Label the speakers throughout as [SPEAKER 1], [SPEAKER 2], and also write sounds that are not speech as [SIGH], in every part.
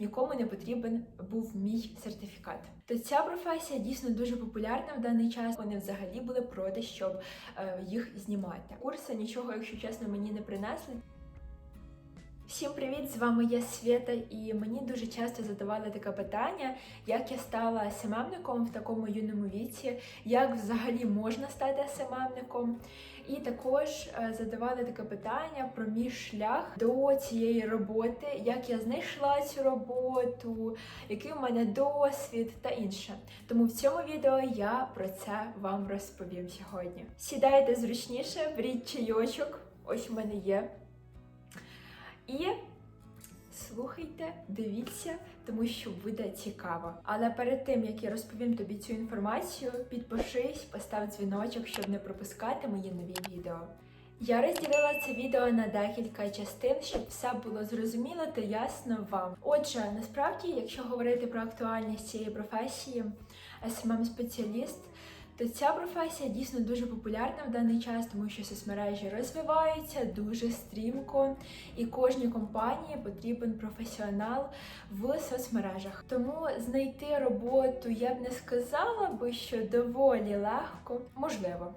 [SPEAKER 1] нікому не потрібен був мій сертифікат. То ця професія дійсно дуже популярна в даний час. Вони взагалі були проти, щоб е, їх знімати. Курси нічого, якщо чесно, мені не принесли. Всім привіт! З вами я Свята, і мені дуже часто задавали таке питання, як я стала СММником в такому юному віці, як взагалі можна стати СММником. І також е, задавали таке питання про мій шлях до цієї роботи, як я знайшла цю роботу, який у мене досвід та інше. Тому в цьому відео я про це вам розповім сьогодні. Сідайте зручніше, беріть чайочок, ось у мене є. І слухайте, дивіться, тому що буде цікаво. Але перед тим як я розповім тобі цю інформацію, підпишись, постав дзвіночок, щоб не пропускати мої нові відео. Я розділила це відео на декілька частин, щоб все було зрозуміло та ясно вам. Отже, насправді, якщо говорити про актуальність цієї професії, smm спеціаліст то ця професія дійсно дуже популярна в даний час, тому що соцмережі розвиваються дуже стрімко, і кожній компанії потрібен професіонал в соцмережах. Тому знайти роботу я б не сказала би, що доволі легко, можливо.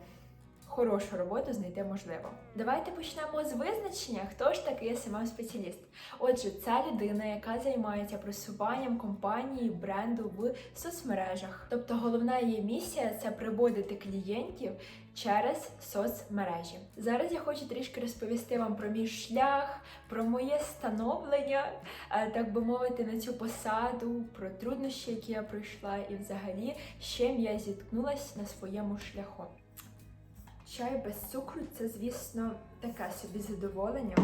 [SPEAKER 1] Хорошу роботу знайти можливо. Давайте почнемо з визначення, хто ж такий smm спеціаліст Отже, це людина, яка займається просуванням компанії бренду в соцмережах. Тобто головна її місія це приводити клієнтів через соцмережі. Зараз я хочу трішки розповісти вам про мій шлях, про моє становлення, е, так би мовити, на цю посаду, про труднощі, які я пройшла, і взагалі з чим я зіткнулася на своєму шляху. Чай без цукру це, звісно, таке собі задоволення.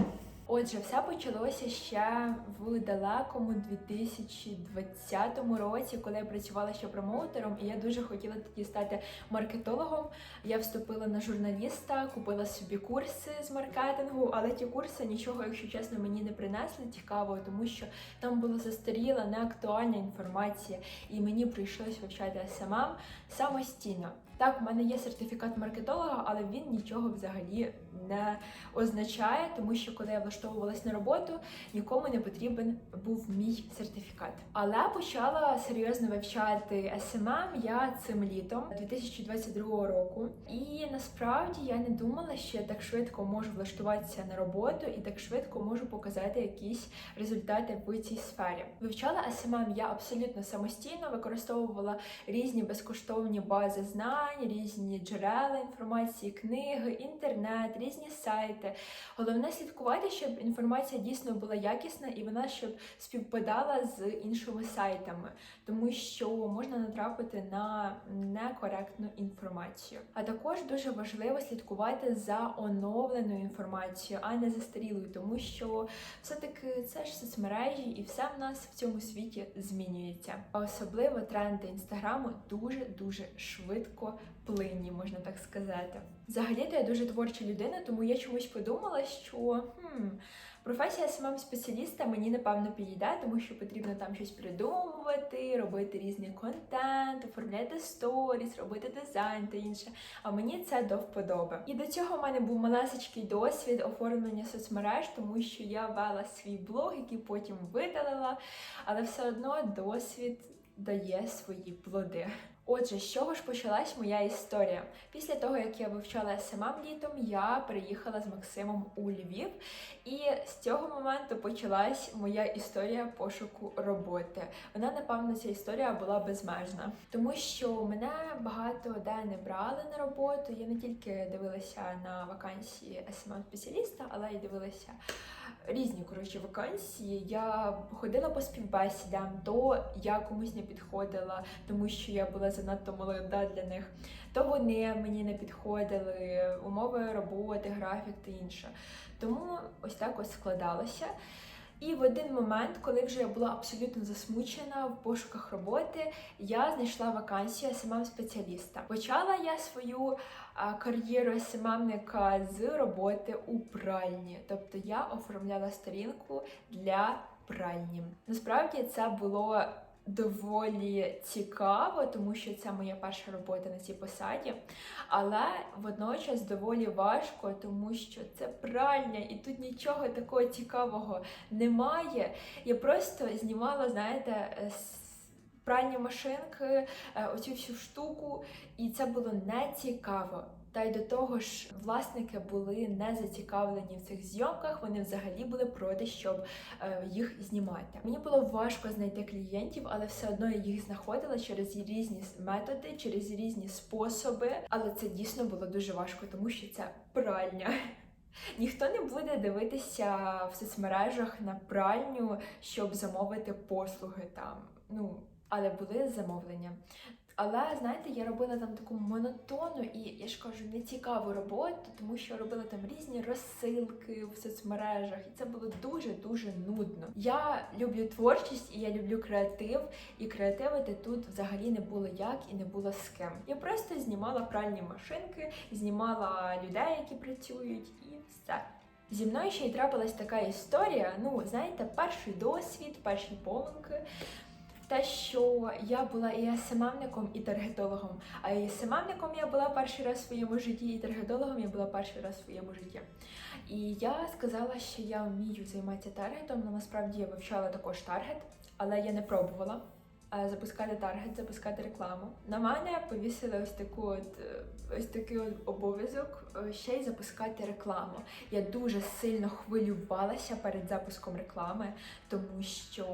[SPEAKER 1] Отже, все почалося ще в далекому 2020 році, коли я працювала ще промоутером, і я дуже хотіла тоді стати маркетологом. Я вступила на журналіста, купила собі курси з маркетингу, але ті курси нічого, якщо чесно, мені не принесли цікавого, тому що там була застаріла, неактуальна інформація, і мені прийшлось вивчати СММ самостійно. Так, в мене є сертифікат маркетолога, але він нічого взагалі не означає, тому що коли я влаштовувалась на роботу, нікому не потрібен був мій сертифікат. Але почала серйозно вивчати СММ я цим літом 2022 року. І насправді я не думала, що я так швидко можу влаштуватися на роботу і так швидко можу показати якісь результати в цій сфері. Вивчала СММ я абсолютно самостійно, використовувала різні безкоштовні бази знань різні джерела інформації, книги, інтернет, різні сайти. Головне слідкувати, щоб інформація дійсно була якісна і вона щоб співпадала з іншими сайтами, тому що можна натрапити на некоректну інформацію. А також дуже важливо слідкувати за оновленою інформацією, а не застарілою, тому що все-таки це ж соцмережі, і все в нас в цьому світі змінюється. А особливо тренди інстаграму дуже дуже швидко плинні, можна так сказати. Взагалі-то я дуже творча людина, тому я чомусь подумала, що хм, професія смм спеціаліста мені напевно підійде, тому що потрібно там щось придумувати, робити різний контент, оформляти сторіс, робити дизайн та інше. А мені це до вподоби. І до цього в мене був малесечкий досвід оформлення соцмереж, тому що я вела свій блог, який потім видалила, але все одно досвід дає свої плоди. Отже, з чого ж почалась моя історія? Після того, як я вивчала СММ літом, я приїхала з Максимом у Львів, і з цього моменту почалась моя історія пошуку роботи. Вона, напевно, ця історія була безмежна, тому що мене багато де не брали на роботу. Я не тільки дивилася на вакансії СММ спеціаліста, але й дивилася різні коротше вакансії. Я ходила по співбесідам, то я комусь не підходила, тому що я була занадто молода для них. То вони мені не підходили, умови роботи, графік та інше. Тому ось так ось складалося. І в один момент, коли вже я була абсолютно засмучена в пошуках роботи, я знайшла вакансію СММ спеціаліста. Почала я свою кар'єру СММника з роботи у пральні, тобто я оформляла сторінку для пральні. Насправді це було доволі цікаво, тому що це моя перша робота на цій посаді, але водночас доволі важко, тому що це пральня, і тут нічого такого цікавого немає. Я просто знімала, знаєте, е, пральні машинки, е, оцю всю штуку, і це було не цікаво. Та й до того ж, власники були не зацікавлені в цих зйомках. Вони взагалі були проти, щоб е, їх знімати. Мені було важко знайти клієнтів, але все одно я їх знаходила через різні методи, через різні способи. Але це дійсно було дуже важко, тому що це пральня. [LAUGHS] Ніхто не буде дивитися в соцмережах на пральню, щоб замовити послуги там. Ну, але були замовлення. Але знаєте, я робила там таку монотонну і я ж кажу, нецікаву роботу, тому що робила там різні розсилки в соцмережах, і це було дуже дуже нудно. Я люблю творчість і я люблю креатив, і креативити тут взагалі не було як і не було з ким. Я просто знімала пральні машинки, знімала людей, які працюють, і все. Зі мною ще й трапилась така історія. Ну, знаєте, перший досвід, перші помилки. Те, що я була і СММником, і таргетологом. А і СММником я була перший раз в своєму житті, і таргетологом я була перший раз в своєму житті. І я сказала, що я вмію займатися таргетом, але насправді я вивчала також таргет, але я не пробувала запускати таргет, запускати рекламу. На мене повісили ось таку от е, ось такий от обов'язок е, ще й запускати рекламу. Я дуже сильно хвилювалася перед запуском реклами, тому що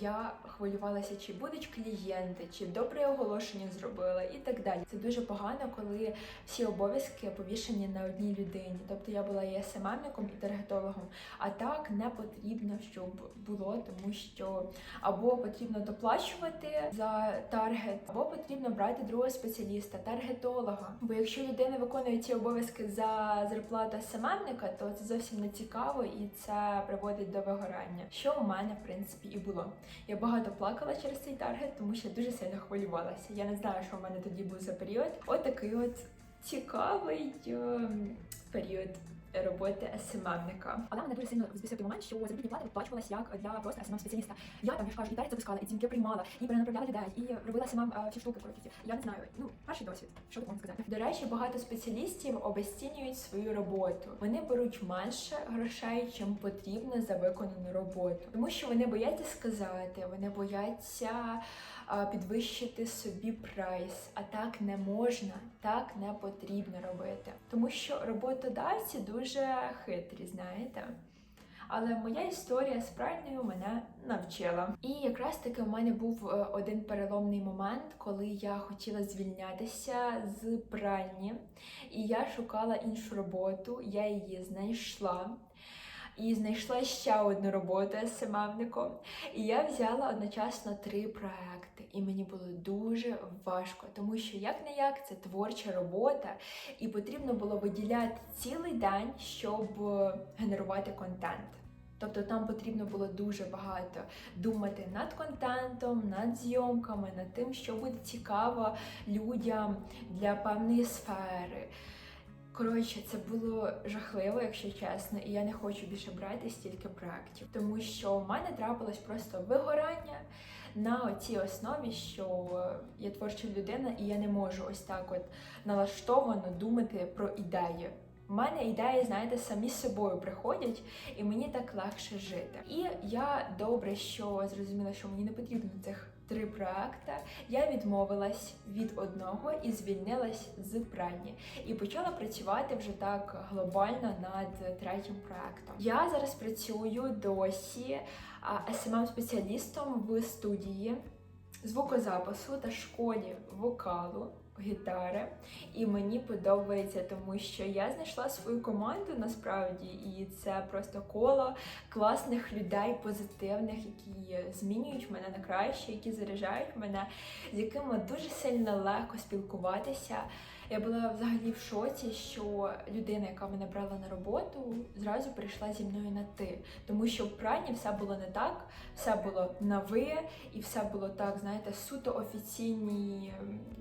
[SPEAKER 1] я хвилювалася, чи будуть клієнти, чи добре оголошення зробила, і так далі. Це дуже погано, коли всі обов'язки повішені на одній людині. Тобто я була і СММником, і таргетологом. А так не потрібно, щоб було, тому що або потрібно доплачувати за таргет, або потрібно брати другого спеціаліста, таргетолога. Бо якщо людина виконує ці обов'язки за зарплату СММника, то це зовсім не цікаво і це приводить до вигорання. Що у мене в принципі і було. Я багато плакала через цей таргет, тому що дуже сильно хвилювалася. Я не знаю, що у мене тоді був за період. От от цікавий ем, період. Роботи СММника.
[SPEAKER 2] Але мене дуже сильно збісив той момент, що заробітні плати виплачувалась як для просто смм спеціаліста. Я там я ж кажу, і тарі запускала, і дзвінки приймала, і перенаправляла людей, і робила смм е, всі штуки. Коротше, я не знаю. Ну, перший досвід. Що тут можна сказати?
[SPEAKER 1] До речі, багато спеціалістів обесцінюють свою роботу. Вони беруть менше грошей, чим потрібно за виконану роботу, тому що вони бояться сказати, вони бояться підвищити собі прайс. А так не можна, так не потрібно робити, тому що роботодавці дуже хитрі, знаєте. Але моя історія з пральнею мене навчила. І якраз таки у мене був е, один переломний момент, коли я хотіла звільнятися з пральні, і я шукала іншу роботу. Я її знайшла. І знайшла ще одну роботу СММником. І я взяла одночасно три проекти. І мені було дуже важко, тому що як не як це творча робота, і потрібно було виділяти цілий день, щоб е, генерувати контент. Тобто там потрібно було дуже багато думати над контентом, над зйомками, над тим, що буде цікаво людям для певної сфери. Коротше, це було жахливо, якщо чесно, і я не хочу більше брати стільки проєктів, тому що в мене трапилось просто вигорання на цій основі, що я творча людина, і я не можу ось так от налаштовано думати про ідеї. У мене ідеї, знаєте, самі з собою приходять, і мені так легше жити. І я добре, що зрозуміла, що мені не потрібно цих три проекти. Я відмовилась від одного і звільнилась з пральні. І почала працювати вже так глобально над третім проектом. Я зараз працюю досі смм спеціалістом в студії звукозапису та школі вокалу. Гітари, і мені подобається, тому що я знайшла свою команду насправді, і це просто коло класних людей, позитивних, які змінюють мене на краще, які заряджають мене, з якими дуже сильно легко спілкуватися. Я була взагалі в шоці, що людина, яка мене брала на роботу, зразу прийшла зі мною на ти. Тому що в прані все було не так, все було на ви, і все було так, знаєте, суто офіційні,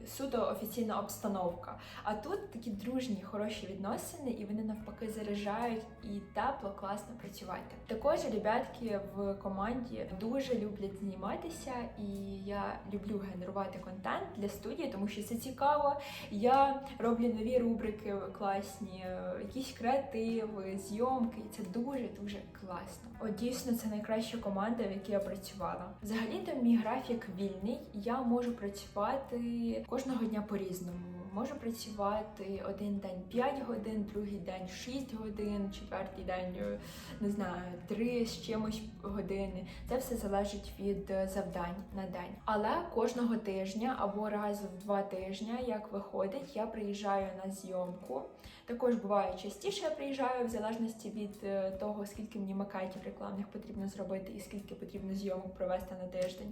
[SPEAKER 1] суто офіційна обстановка. А тут такі дружні, хороші відносини, і вони навпаки заряджають і тепло, класно працювати. Також ребятки в команді дуже люблять зніматися, і я люблю генерувати контент для студії, тому що це цікаво. Я роблю нові рубрики класні, е, якісь креативи, зйомки, це дуже дуже класно. От дійсно це найкраща команда, в якій я працювала. Взагалі-то мій графік вільний. Я можу працювати кожного дня по-різному. Можу працювати один день 5 годин, другий день 6 годин, четвертий день е, не знаю, 3 з чимось години. Це все залежить від е, завдань на день. Але кожного тижня або раз в два тижні, як виходить, я приїжджаю на зйомку. Також буває частіше я приїжджаю в залежності від е, того, скільки мені макетів рекламних потрібно зробити і скільки потрібно зйомок провести на тиждень.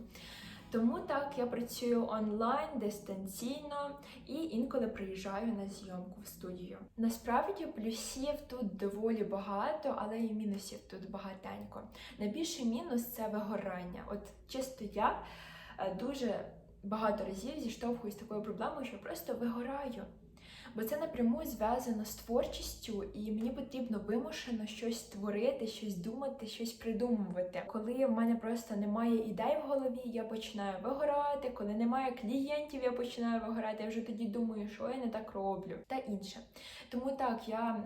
[SPEAKER 1] Тому так я працюю онлайн дистанційно і інколи приїжджаю на зйомку в студію. Насправді плюсів тут доволі багато, але і мінусів тут багатенько. Найбільший мінус це вигорання. От чисто я е, дуже багато разів зіштовхуюсь з такою проблемою, що просто вигораю. Бо це напряму зв'язано з творчістю, і мені потрібно вимушено щось творити, щось думати, щось придумувати. Коли в мене просто немає ідей в голові, я починаю вигорати. Коли немає клієнтів, я починаю вигорати. Я вже тоді думаю, що я не так роблю, та інше. Тому так я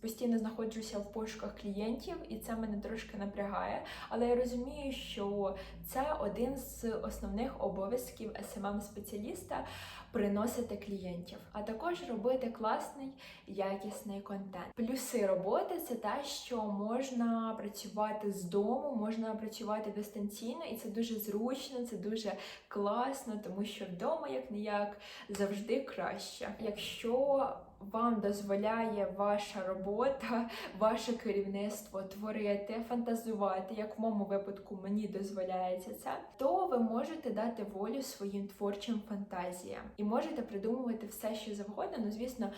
[SPEAKER 1] постійно знаходжуся в пошуках клієнтів, і це мене трошки напрягає. Але я розумію, що це один з основних обов'язків smm спеціаліста приносити клієнтів, а також робити класний якісний контент. Плюси роботи це те, що можна працювати з дому, можна працювати дистанційно, і це дуже зручно, це дуже класно, тому що вдома як ніяк завжди краще. Якщо вам дозволяє ваша робота, [LAUGHS] ваше керівництво творити, фантазувати, як в моєму випадку мені дозволяється це, то ви можете дати волю своїм творчим фантазіям і можете придумувати все, що завгодно. Ну, звісно,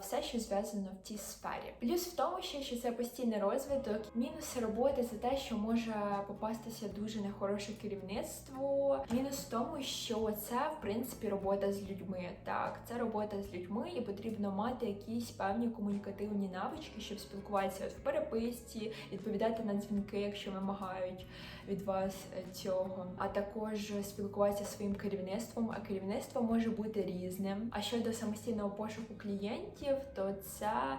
[SPEAKER 1] все, що зв'язано в цій сфері. Плюс в тому, ще, що це постійний розвиток. Мінуси роботи це те, що може попастися дуже нехороше керівництво. Мінус в тому, що це в принципі робота з людьми. Так, це робота з людьми, і потрібно мати якісь певні комунікативні навички, щоб спілкуватися в переписці, відповідати на дзвінки, якщо вимагають від вас е, цього, а також спілкуватися зі своїм керівництвом. А керівництво може бути різним. А щодо самостійного пошуку клієнтів, то ця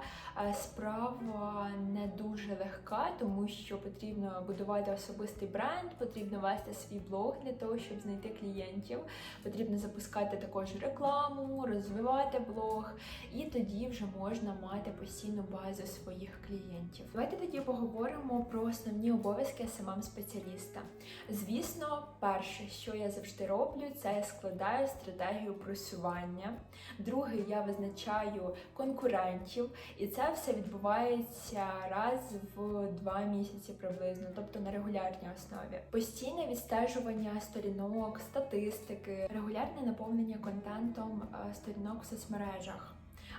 [SPEAKER 1] е, справа не дуже легка, тому що потрібно будувати особистий бренд, потрібно вести свій блог для того, щоб знайти клієнтів. Потрібно запускати також рекламу, розвивати блог, і тоді вже можна мати постійну базу своїх клієнтів. Давайте тоді поговоримо про основні обов'язки smm спеціаліста. Звісно, перше, що я завжди роблю, це складаю стратегію просування. Друге, я визначаю конкурентів, і це все відбувається раз в два місяці приблизно, тобто на регулярній основі. Постійне відстежування сторінок, статистики, регулярне наповнення контентом е, сторінок в соцмережах.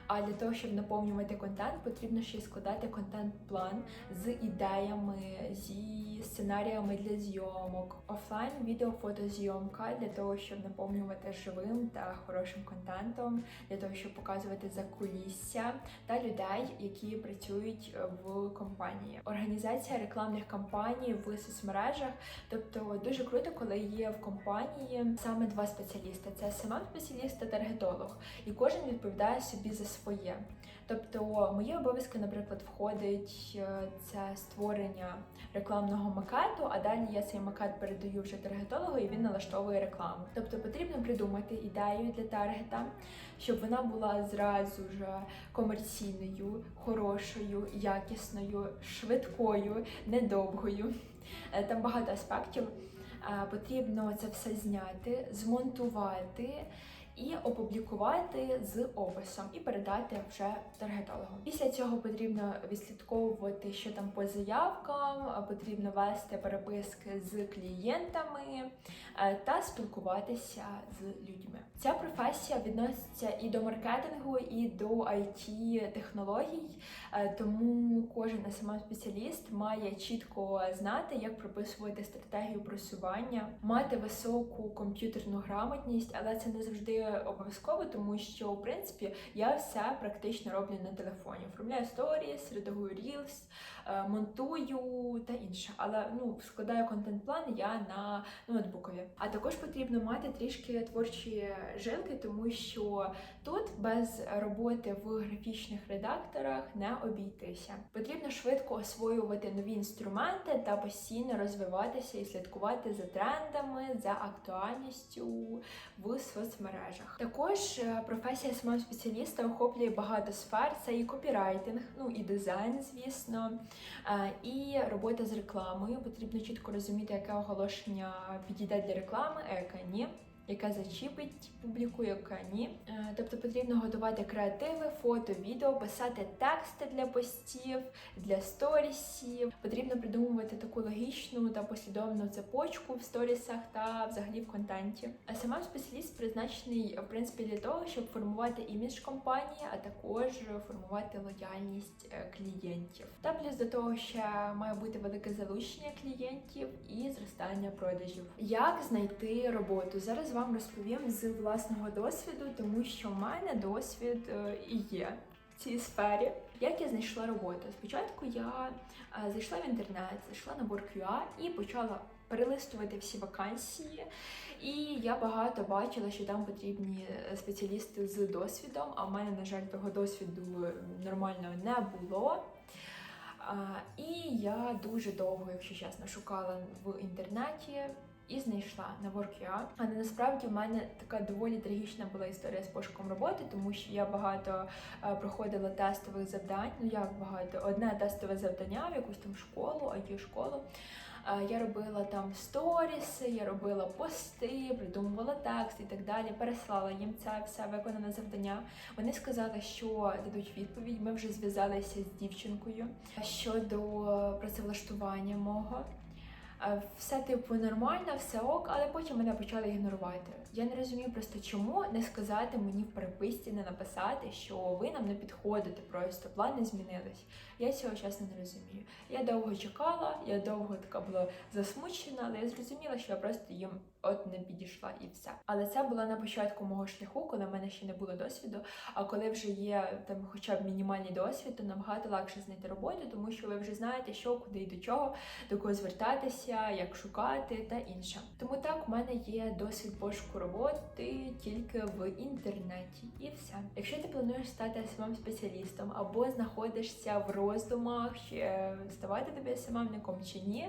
[SPEAKER 1] А для того, щоб наповнювати контент, потрібно ще й складати контент-план з ідеями, зі сценаріями для зйомок, офлайн відео фотозйомка для того, щоб наповнювати живим та хорошим контентом, для того, щоб показувати закулісся та людей, які працюють в компанії. Організація рекламних кампаній в соцмережах. Тобто дуже круто, коли є в компанії саме два спеціалісти: це smm спеціаліст та таргетолог, і кожен відповідає собі за своє. Тобто, мої обов'язки, наприклад, входить е, це створення рекламного макету, а далі я цей макет передаю вже таргетологу, і він налаштовує рекламу. Тобто потрібно придумати ідею для таргета, щоб вона була зразу ж комерційною, хорошою, якісною, швидкою, недовгою. Е, Там багато аспектів. Е, Потрібно це все зняти, змонтувати і опублікувати з описом і передати вже таргетологу. Після цього потрібно відслідковувати, що там по заявкам, потрібно вести переписки з клієнтами е, та спілкуватися з людьми. Ця професія відноситься і до маркетингу, і до it технологій, е, тому кожен smm спеціаліст має чітко знати, як прописувати стратегію просування, мати високу комп'ютерну грамотність, але це не завжди обов'язково, тому що в принципі я все практично роблю на телефоні. Оформляю сторіс, редагую рілс, е, монтую та інше. Але ну складаю контент-план я на ноутбукові. А також потрібно мати трішки творчі жилки, тому що тут без роботи в графічних редакторах не обійтися. Потрібно швидко освоювати нові інструменти та постійно розвиватися і слідкувати за трендами, за актуальністю в соцмережах. Також е, професія смм спеціаліста охоплює багато сфер. Це і копірайтинг, ну і дизайн, звісно, е, і робота з рекламою. Потрібно чітко розуміти, яке оголошення підійде для реклами, а яке ні. Яка зачіпить публіку, яка ні. Е, Тобто потрібно готувати креативи, фото, відео, писати тексти для постів, для сторісів. Потрібно придумувати таку логічну та послідовну цепочку в сторісах та взагалі в контенті. А сама спеціаліст призначений в принципі для того, щоб формувати імідж компанії, а також формувати лояльність е, клієнтів. Та плюс до того ще має бути велике залучення клієнтів і зростання продажів. Як знайти роботу? Зараз вам розповім з власного досвіду, тому що в мене досвід е, і є в цій сфері. Як я знайшла роботу? Спочатку я е, зайшла в інтернет, зайшла на Work.ua і почала перелистувати всі вакансії. І я багато бачила, що там потрібні е, спеціалісти з досвідом. А в мене, на жаль, того досвіду нормального не було. І я дуже довго, якщо чесно, шукала в інтернеті і знайшла на Work.ua. Але насправді в мене така доволі трагічна була історія з пошуком роботи, тому що я багато е, проходила тестових завдань. Ну як багато, одне тестове завдання в якусь там школу, it школу. Е, Я робила там сторіси, я робила пости, придумувала текст і так далі. Переслала їм це все виконане завдання. Вони сказали, що дадуть відповідь. Ми вже зв'язалися з дівчинкою щодо працевлаштування мого. Е, Все типу нормально, все ок, але потім мене почали ігнорувати. Я не розумію просто, чому не сказати мені в переписці, не написати, що ви нам не підходите, просто плани змінились. Я цього чесно не розумію. Я довго чекала, я довго така була засмучена, але я зрозуміла, що я просто їм от не підійшла і все. Але це було на початку мого шляху, коли в мене ще не було досвіду. А коли вже є там хоча б мінімальний досвід, то набагато легше знайти роботу, тому що ви вже знаєте, що, куди і до чого, до кого звертатися, як шукати та інше. Тому так, у мене є досвід пошуку роботи тільки в інтернеті, і все. Якщо ти плануєш стати смм спеціалістом або знаходишся в роздумах, чи ставати тобі СММником чи ні,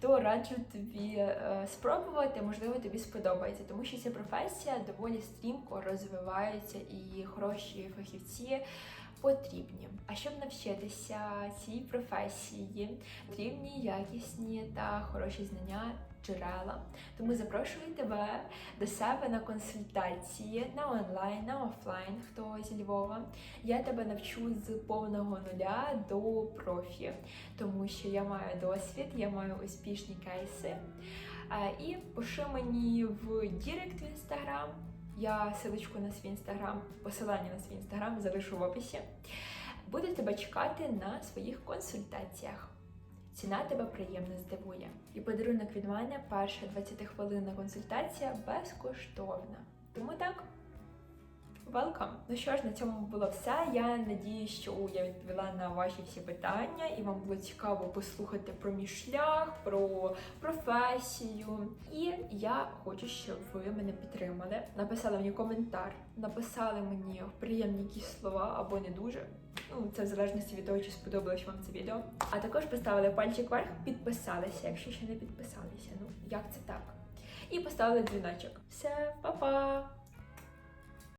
[SPEAKER 1] то раджу тобі е, спробувати, можливо, тобі сподобається, тому що ця професія доволі стрімко розвивається і хороші фахівці. Потрібні. А щоб навчитися цій професії, потрібні якісні та хороші знання джерела. Тому запрошую тебе до себе на консультації на онлайн, на офлайн, хто зі Львова. Я тебе навчу з повного нуля до профі, тому що я маю досвід, я маю успішні кейси. Е, І пиши мені в Дірект в інстаграм. Я силочку на свій інстаграм, посилання на свій інстаграм залишу в описі. Буду тебе чекати на своїх консультаціях. Ціна тебе приємно здивує. І подарунок від мене перша 20-хвилинна консультація безкоштовна. Тому так. Welcome! Ну що ж, на цьому було все. Я надію, що я відповіла на ваші всі питання, і вам було цікаво послухати про мій шлях, про професію. І я хочу, щоб ви мене підтримали. Написали мені коментар, написали мені приємні якісь слова або не дуже. Ну, це в залежності від того, чи сподобалось вам це відео. А також поставили пальчик вверх, підписалися, якщо ще не підписалися. Ну, як це так? І поставили дзвіночок. Все, па-па!